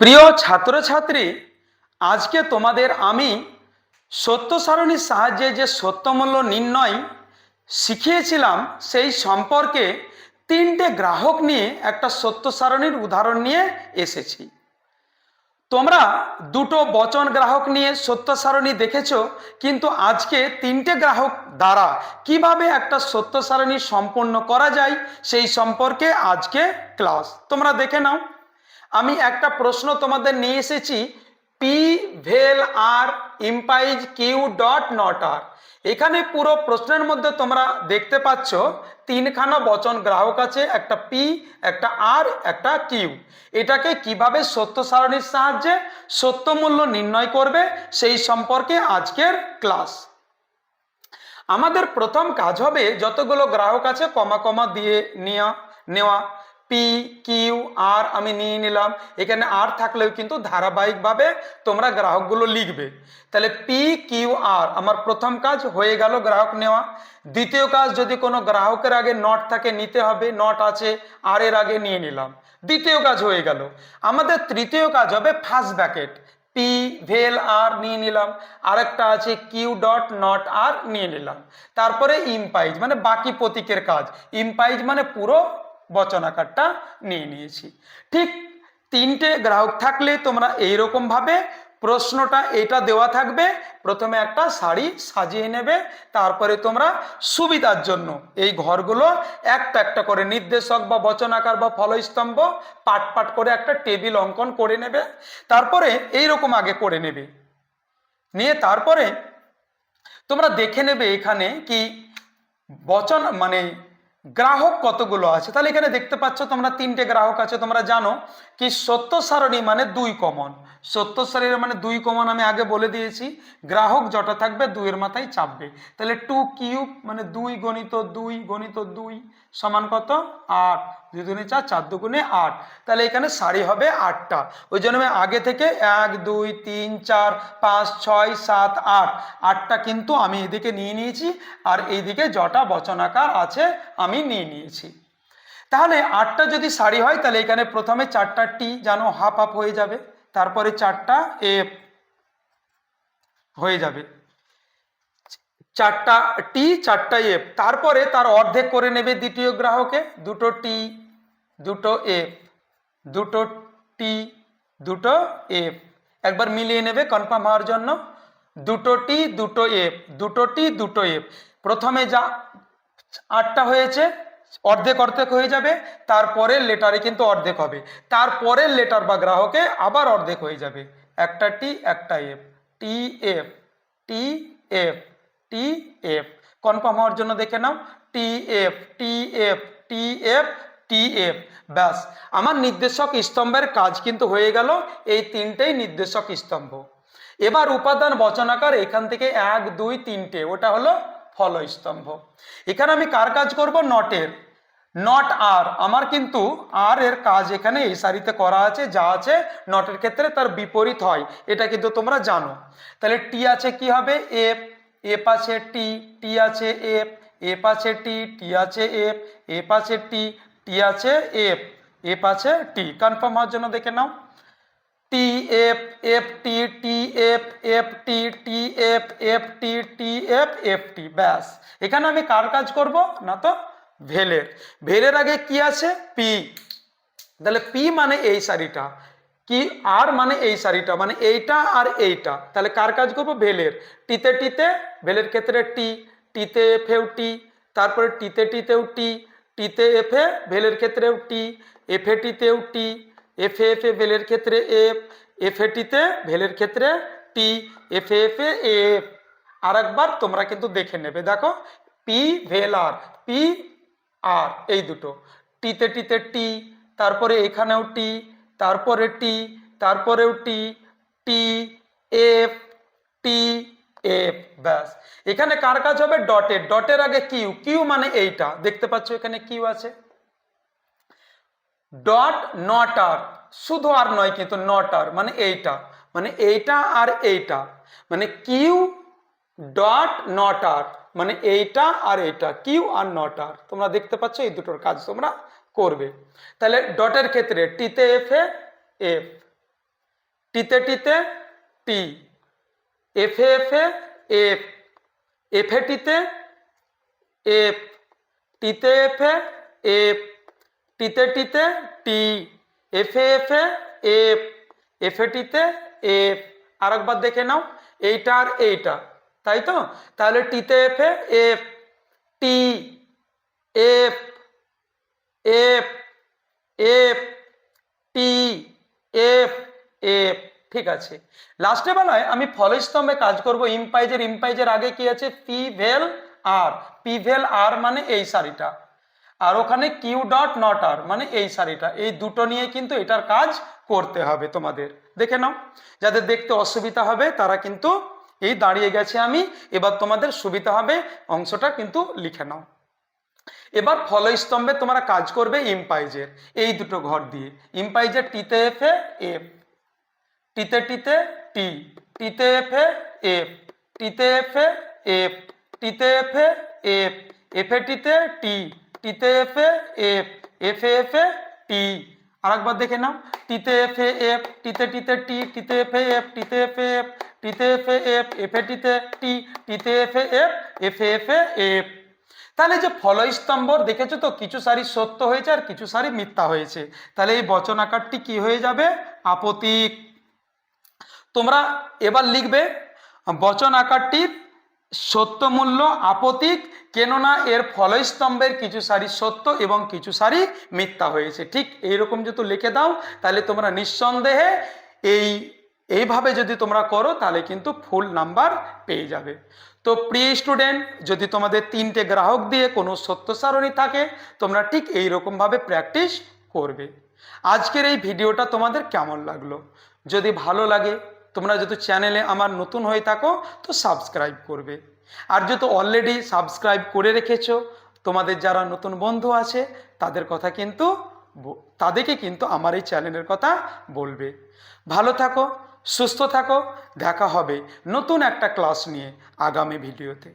প্রিয় ছাত্রছাত্রী, আজকে তোমাদের আমি সত্য সারণীর সাহায্যে যে সত্যমূল্য নির্ণয় শিখিয়েছিলাম, সেই সম্পর্কে তিনটে গ্রাহক নিয়ে একটা সত্য সারণীর উদাহরণ নিয়ে এসেছি। তোমরা দুটো বচন গ্রাহক নিয়ে সত্য সারণী দেখেছ, কিন্তু আজকে তিনটে গ্রাহক দ্বারা কীভাবে একটা সত্য সারণী সম্পন্ন করা যায়, সেই সম্পর্কে আজকে ক্লাস। তোমরা দেখে নাও। আমি একটা প্রশ্ন তোমাদের নিয়ে এসেছি P well R implies Q dot not R এখানে পুরো প্রশ্নের মধ্যে তোমরা দেখতে পাচ্ছ, তিনখানা বচন গ্রাহক আছে, একটা পি একটা আর একটা কিউ এটাকে কীভাবে সত্য সারণীর সাহায্যে সত্য মূল্য নির্ণয় করবে, সেই সম্পর্কে আজকের ক্লাস। আমাদের প্রথম কাজ হবে, যতগুলো গ্রাহক আছে, কমা কমা দিয়ে নেওয়া নেওয়া। পি কিউ আর আমি নিয়ে নিলাম। এখানে আর থাকলেও কিন্তু ধারাবাহিকভাবে তোমরা গ্রাহকগুলো লিখবে। তাহলে পি কিউ আর আমার প্রথম কাজ হয়ে গেল গ্রাহক নেওয়া। দ্বিতীয় কাজ যদি কোনো গ্রাহকের আগে নট থাকে, নিতে হবে। নট আছে আর এর আগে নিয়ে নিলাম। দ্বিতীয় কাজ হয়ে গেল। আমাদের তৃতীয় কাজ হবে ফার্স্ট ব্যাকেট পি ভেল আর নিয়ে নিলাম। আরেকটা আছে কিউ ডট নট আর নিয়ে নিলাম। তারপরে ইম্পাইজ মানে বাকি প্রতীকের কাজ। ইম্পাইজ মানে পুরো বচন আকারটা নিয়ে নিয়েছি। ঠিক তিনটে গ্রাহক থাকলে তোমরা এইরকম ভাবে প্রশ্নটা এটা দেওয়া থাকবে, প্রথমে একটা শাড়ি সাজিয়ে নেবে, তারপরে তোমরা সুবিধার জন্য এই ঘরগুলো একটা একটা করে নির্দেশক বা বচনাকার বা ফলস্তম্ভ পাট পাট করে একটা টেবিল অঙ্কন করে নেবে, তারপরে এই রকম আগে করে নেবে। নিয়ে তারপরে তোমরা দেখে নেবে এখানে কি বচন মানে গ্রাহক কতগুলো আছে? তাহলে এখানে দেখতে পাচ্ছ তোমরা তিনটে গ্রাহক আছে, তোমরা জানো কি সত্য সারণী মানে দুই কমন। সত্য সারণী মানে দুই কমন আমি আগে বলে দিয়েছি, গ্রাহক যটা থাকবে, দুইয়ের মাথায় চাপবে। তাহলে টু কিউব মানে দুই গণিত দুই গণিত দুই সমান কত? আট। দুই দুগুণে চার চার দুগুণে আট। তাহলে এখানে সারি হবে আটটা। ওই জন্য আগে থেকে এক, দুই, তিন, চার, পাঁচ, ছয়, সাত, আট। আটটা কিন্তু আমি এদিকে নিয়ে নিয়েছি আর এইদিকে যটা বচনাকার আছে আমি নিয়ে নিয়েছি। তাহলে আটটা যদি সারি হয়, তাহলে এখানে প্রথমে চারটা টি যেন হাফ হাফ হয়ে যাবে, তারপরে চারটা এফ হয়ে যাবে। চারটা টি চারটা এফ তারপরে তার অর্ধেক করে নেবে দ্বিতীয় গ্রাহকে, দুটো টি দুটো এফ দুটো টি দুটো এফ একবার মিলিয়ে নেবে কনফার্ম হওয়ার জন্য। দুটো টি দুটো এফ দুটো টি দুটো এফ প্রথমে যা আটটা হয়েছে, অর্ধেক অর্ধেক হয়ে যাবে, তারপরের লেটারে কিন্তু অর্ধেক হবে। তারপরের লেটার বা গ্রাহকে আবার অর্ধেক হয়ে যাবে। একটা টি একটা F T F T F T F confirm হওয়ার জন্য দেখে নাও। T F T F T F T F ব্যাস, আমার নির্দেশক স্তম্ভের কাজ কিন্তু হয়ে গেল এই তিনটেই নির্দেশক স্তম্ভ। এবার উপাদান বচনাকার এখান থেকে এক, দুই, তিনটে, ওটা হলো ফল স্তম্ভ এখানে আমি কার কাজ করব? নটের নট আর আমার কিন্তু আর এর কাজ এখানে এই সারিতে করা আছে, যা আছে নটের ক্ষেত্রে তার বিপরীত হয়, এটা কিন্তু তোমরা জানো। তাহলে টি আছে কি হবে? এফ এফ আছে টি টি আছে এফ এফ আছে টি টি আছে এফ এফ আছে টি টি আছে এফ এফ আছে টি। কনফার্ম হওয়ার জন্য দেখে নাও। T F F T T F F T T F F T T F F T ব্যাস। এখানে আমি কার কাজ করব? না তো, ভেলের। ভেলের আগে কি আছে? পি তাহলে পি মানে এই সারিটা কি? আর মানে এই শাড়িটা মানে এইটা আর এইটা। তাহলে কার কাজ করব? ভেলের। টিতে টিতে, ভেলের ক্ষেত্রে টি, টিতে এফেও টি, তারপরে টিতে টিতেও টি, টিতে এফে, ভেলের ক্ষেত্রেও টি, এফে টিতেও টি, এফে এফে ভেলের ক্ষেত্রে এফ, এফে টিতে ভেলের ক্ষেত্রে টি, এফে এফে এফ। আর একবার তোমরা কিন্তু দেখে নেবে। দেখো, পি ভেল আর, পি আর, এই দুটো। টিতে টিতে টি, তারপরে এখানেও টি তারপরে টি তারপরেও টি টি এফ টি এফ ব্যাস। এখানে কার কাজ হবে? ডটের ডটের আগে কিউ কিউ মানে এইটা। দেখতে পাচ্ছ এখানে কিউ আছে। ডট নট আর শুধু আর নয় কিন্তু নট আর মানে এইটা। মানে এইটা আর এইটা। মানে কিউ ডট নট আর মানে এইটা আর এইটা। কিউ আর নট আর তোমরা দেখতে পাচ্ছ এই দুটোর কাজ তোমরা করবে। তাহলে ডটের ক্ষেত্রে টিতে এফ এ এফ টিতে টিতে টি এফে এফে এফ এফে টিতে এফ টিতে এফে এফ টিতে টিতে টি এফে এফে এফ এফে টিতে এফ আরেকবার দেখে নাও, এইটা আর এইটা, তাই তো? তাহলে টিতে এফে F T F F F T F F ঠিক আছে। লাস্টে বেলায় আমি ফলস্তম্ভে কাজ করব ইম্পাইজের ইম্পাইজের আগে কি আছে? পি ভেল আর পি ভেল আর মানে এই সারিটা। আর ওখানে কিউ ডট নট আর মানে এই সারিটা। এই দুটো নিয়ে কিন্তু এটার কাজ করতে হবে তোমাদের। দেখে নাও, যাদের দেখতে অসুবিধা হবে তারা কিন্তু এই দাঁড়িয়ে গেছে আমি। এবার তোমাদের সুবিধা হবে, অংশটা কিন্তু লিখে নাও। এবার ফলস্তম্ভে তোমরা কাজ করবে ইম্পাইজের এই দুটো ঘর দিয়ে ইম্পাইজের টিতে এফে এফ টিতে টিতে টি টিতে এফে এফ টিতে এফে এফ টিতে এফে এফ এফে টিতে টি টিতে এফে এফ এফ এফে টি আরেকবার দেখে নাও টিতে এফে এফ টিতে টিতে টি টিতে এফে এফ টিতে এফে এফ টিতে এফে এফ এফে টিতে টি টিতে এফে এফ এফ এফ এফে এফ তাহলে যে ফলস্তম্ভ দেখেছ তো, কিছু সারি সত্য হয়েছে আর কিছু সারি মিথ্যা হয়েছে। তাহলে এই বচন আকারটি কি হয়ে যাবে? আপতিক তোমরা এবার লিখবে, বচন আকারটির সত্য মূল্য আপতিক কেননা এর ফলস্তম্ভের কিছু সারি সত্য এবং কিছু সারি মিথ্যা হয়েছে। ঠিক এইরকম যদি লিখে দাও, তাহলে তোমরা নিঃসন্দেহে এই, এইভাবে যদি তোমরা করো, তাহলে কিন্তু ফুল নাম্বার পেয়ে যাবে। তো প্রিয় স্টুডেন্ট, যদি তোমাদের তিনটে গ্রাহক দিয়ে কোনো সত্য সারণী থাকে, তোমরা ঠিক এই রকমভাবে প্র্যাকটিস করবে। আজকের এই ভিডিওটা তোমাদের কেমন লাগল? যদি ভালো লাগে, তোমরা যদি চ্যানেলে আমার নতুন হয়ে থাকো, তো সাবস্ক্রাইব করবে। আর যদি অলরেডি সাবস্ক্রাইব করে রেখেছো, তোমাদের যারা নতুন বন্ধু আছে, তাদের কথা কিন্তু তাদেরকে কিন্তু আমার এই চ্যানেলের কথা বলবে। ভালো থাকো সুস্থ থাকো দেখা হবে নতুন একটা ক্লাস নিয়ে আগামী ভিডিওতে।